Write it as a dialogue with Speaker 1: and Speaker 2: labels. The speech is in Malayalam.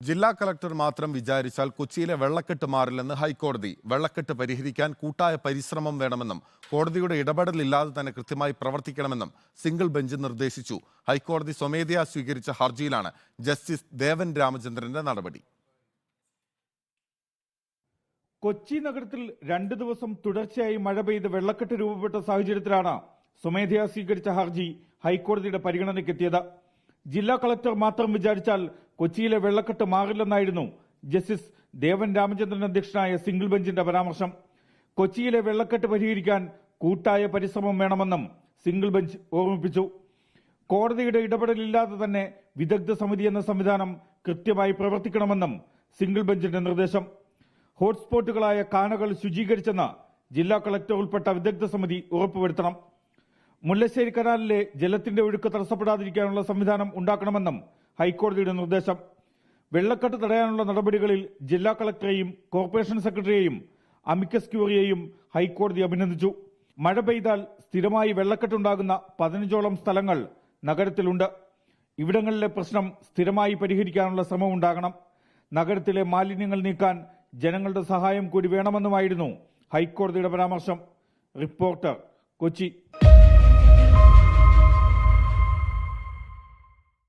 Speaker 1: ജില്ലാ കളക്ടർ മാത്രം വിചാരിച്ചാൽ കൊച്ചിയിലെ വെള്ളക്കെട്ട് മാറില്ലെന്ന് ഹൈക്കോടതി. വെള്ളക്കെട്ട് പരിഹരിക്കാൻ കൂട്ടായ പരിശ്രമം വേണമെന്നും കോടതിയുടെ ഇടപെടലില്ലാതെ തന്നെ കൃത്യമായി പ്രവർത്തിക്കണമെന്നും സിംഗിൾ ബെഞ്ച് നിർദ്ദേശിച്ചു. ഹൈക്കോടതി സ്വമേധയാ സ്വീകരിച്ച ഹർജിയിലാണ് ജസ്റ്റിസ് ദേവൻ രാമചന്ദ്രന്റെ നടപടി.
Speaker 2: കൊച്ചി നഗരത്തിൽ രണ്ടു ദിവസം തുടർച്ചയായി മഴ പെയ്ത് വെള്ളക്കെട്ട് രൂപപ്പെട്ട സാഹചര്യത്തിലാണ് സ്വമേധയാ സ്വീകരിച്ച ഹർജി ഹൈക്കോടതിയുടെ പരിഗണനയ്ക്കെത്തിയത്. ജില്ലാ കളക്ടർ മാത്രം വിചാരിച്ചാൽ കൊച്ചിയിലെ വെള്ളക്കെട്ട് മാറില്ലെന്നായിരുന്നു ജസ്റ്റിസ് ദേവൻ രാമചന്ദ്രൻ അധ്യക്ഷനായ സിംഗിൾ ബെഞ്ചിന്റെ പരാമർശം. കൊച്ചിയിലെ വെള്ളക്കെട്ട് പരിഹരിക്കാൻ കൂട്ടായ പരിശ്രമം വേണമെന്നും സിംഗിൾ ബെഞ്ച് ഓർമ്മിപ്പിച്ചു. കോടതിയുടെ ഇടപെടലില്ലാതെ തന്നെ വിദഗ്ധ സമിതി എന്ന സംവിധാനം കൃത്യമായി പ്രവർത്തിക്കണമെന്നും സിംഗിൾ ബെഞ്ചിന്റെ നിർദ്ദേശം. ഹോട്ട്സ്പോട്ടുകളായ കാനകൾ ശുചീകരിച്ചെന്ന് ജില്ലാ കളക്ടർ ഉൾപ്പെട്ട വിദഗ്ധ സമിതി ഉറപ്പുവരുത്തണം. മുല്ലശ്ശേരി കനാലിലെ ജലത്തിന്റെ ഒഴുക്ക് തടസ്സപ്പെടാതിരിക്കാനുള്ള സംവിധാനം ഉണ്ടാക്കണമെന്നും ഹൈക്കോടതിയുടെ നിർദ്ദേശം. വെള്ളക്കെട്ട് തടയാനുള്ള നടപടികളിൽ ജില്ലാ കളക്ടറെയും കോർപ്പറേഷൻ സെക്രട്ടറിയെയും അമിക്കസ് ക്യൂറിയെയും ഹൈക്കോടതി അഭിനന്ദിച്ചു. മഴ പെയ്താൽ സ്ഥിരമായി വെള്ളക്കെട്ടുണ്ടാകുന്ന പതിനഞ്ചോളം സ്ഥലങ്ങൾ നഗരത്തിലുണ്ട്. ഇവിടങ്ങളിലെ പ്രശ്നം സ്ഥിരമായി പരിഹരിക്കാനുള്ള ശ്രമം ഉണ്ടാകണം നഗരത്തിലെ മാലിന്യങ്ങൾ നീക്കാൻ ജനങ്ങളുടെ സഹായം കൂടി വേണമെന്നുമായിരുന്നു ഹൈക്കോടതിയുടെ പരാമർശം. റിപ്പോർട്ടർ കൊച്ചി.